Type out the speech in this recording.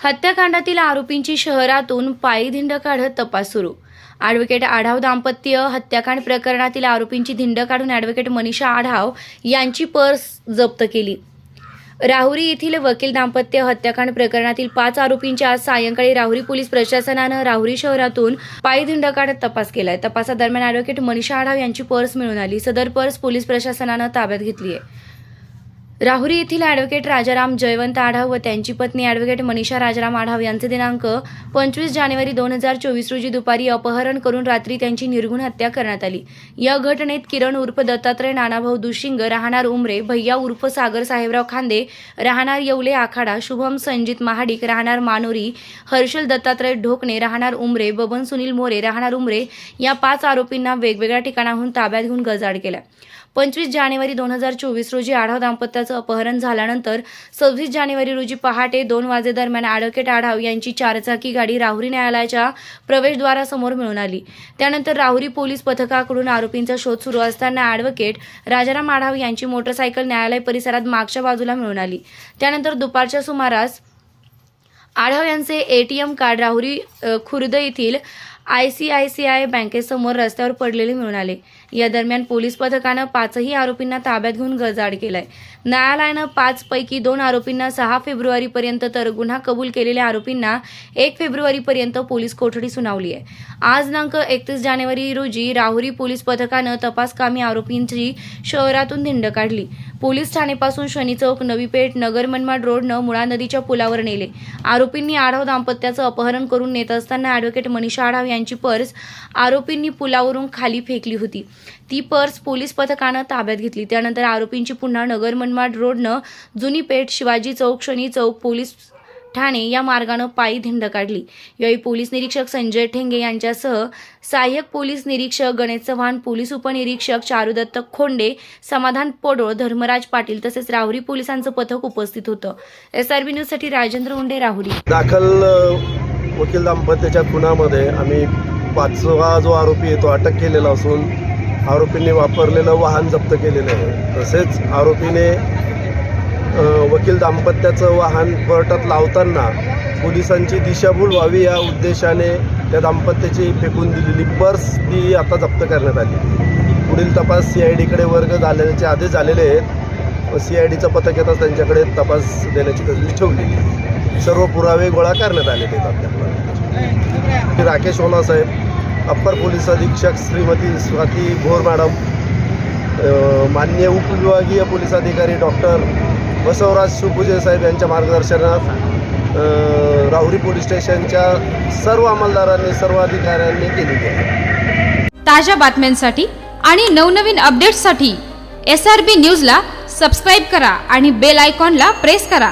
हत्याकांडातील आरोपींची शहरातून पायी धिंड काढत तपास सुरू. ॲडव्होकेट आढाव दाम्पत्य हत्याकांड प्रकरणातील आरोपींची धिंड काढून ॲडव्होकेट मनीषा आढाव यांची पर्स जप्त केली. राहुरी येथील वकील दाम्पत्य हत्याकांड प्रकरणातील पाच आरोपींची आज सायंकाळी राहुरी पोलीस प्रशासनानं राहुरी शहरातून पायी धिंड काढत तपास केलाय. तपासादरम्यान ॲडव्होकेट मनीषा आढाव यांची पर्स मिळून आली. सदर पर्स पोलीस प्रशासनानं ताब्यात घेतली आहे राहुरी येथील ॲडव्होकेट राजाराम जयवंत आढाव व त्यांची पत्नी ॲडव्होकेट मनीषा राजाराम आढाव यांचे दिनांक पंचवीस जानेवारी दोन हजार चोवीस रोजी दुपारी अपहरण करून रात्री त्यांची निर्गुण हत्या करण्यात आली. या घटनेत किरण उर्फ दत्तात्रय नानाभाऊ दुशिंग राहणार उमरे भैया उर्फ सागर साहेबराव खांदे राहणार येवले आखाडा शुभम संजित महाडिक राहणार मानोरी हर्षल दत्तात्रय ढोकणे राहणार उमरे बबन सुनील मोरे राहणार उमरे या पाच आरोपींना वेगवेगळ्या ठिकाणाहून ताब्यात घेऊन गजाड केला. पंचवीस जानेवारी दोन हजार चोवीस रोजी आढाव दाम्पत्याचं अपहरण झाल्यानंतर सव्वीस जानेवारी रोजी पहाटे दोन वाजेदरम्यान ॲडव्होकेट आढाव यांची चारचाकी गाडी राहुरी न्यायालयाच्या प्रवेशद्वारासमोर मिळून आली. त्यानंतर राहुरी पोलीस पथकाकडून आरोपींचा शोध सुरू असताना ॲडव्होकेट राजाराम आढाव यांची मोटरसायकल न्यायालय परिसरात मागच्या बाजूला मिळून आली. त्यानंतर दुपारच्या सुमारास आढाव यांचे एटीएम कार्ड राहुरी खुर्द येथील I C I C I बँकेसमोर रस्त्यावर पडलेले मिळून आले. या दरम्यान पोलीस पथकानं पाचही आरोपींना ताब्यात घेऊन गजाड केलाय. न्यायालयानं पाच पैकी दोन आरोपींना सहा फेब्रुवारीपर्यंत तर गुन्हा कबूल केलेल्या आरोपींना एक फेब्रुवारीपर्यंत पोलीस कोठडी सुनावली आहे आज दिनांक एकतीस जानेवारी रोजी राहुरी पोलीस पथकानं तपासकामी आरोपींची शहरातून धिंड काढली. पोलीस ठाणेपासून शनी चौक नवी पेठ नगर मनमाड रोडनं मुळा नदीच्या पुलावर नेले. आरोपींनी आढाव दाम्पत्याचं अपहरण करून नेत असताना ॲडव्होकेट मनीषा आढाव यांची पर्स आरोपींनी पुलावरून खाली फेकली होती. ती पर्स पोलीस पथकानं ताब्यात घेतली. त्यानंतर आरोपींची पुन्हा नगर मनमाड रोडनं जुनी पेठ शिवाजी चौक शनी चौक पोलीस ठाणे या मार्गानं पायी धिंड काढली. यावेळी पोलीस निरीक्षक संजय ठेंगे यांच्यासह सहाय्यक पोलीस निरीक्षक गणेश चव्हाण पोलीस उपनिरीक्षक चारुदत्त खोंडे समाधान पोडोळ धर्मराज पाटील तसेच राहुरी पोलिसांचं पथक उपस्थित होतं. एस आर बी न्यूजसाठी राजेंद्र उंडे राहुरी. दाखल वकील दाम्पत्याच्या खुनामध्ये आम्ही पाचवा जो आरोपी आहे तो अटक केलेला असून आरोपींनी वापरलेलं वाहन जप्त केलेलं आहे. तसेच आरोपीने वकील दाम्पत्याचं वाहन कोर्टात लावताना पोलिसांची दिशाभूल व्हावी या उद्देशाने त्या दाम्पत्याची फेकून दिलेली पर्स ती आता जप्त करण्यात आली. पुढील तपास सी आय डीकडे वर्ग झाल्याचे आदेश झालेले आहेत. सी आय डीचं पथक येताच त्यांच्याकडे तपास देण्याची गरज ठेवली सर्व पुरावे गोळा करण्यात आलेले आहेत आपल्याकडे राकेश ओला साहेब अप्पर पोलीस अधीक्षक श्रीमती स्वाती भोर मॅडम मान्य माननीय उपविभागीय पोलीस अधिकारी डॉक्टर बसवराज शिवपूजे साहेब यांच्या मार्गदर्शनात राहुरी पोलीस स्टेशनच्या सर्व अंमलदारांनी सर्व अधिकाऱ्यांनी केलेली आहे ताज्या बातम्यांसाठी आणि नवनवीन अपडेट्ससाठी एस आर बी न्यूजला सबस्क्राईब करा आणि बेल आयकॉनला प्रेस करा.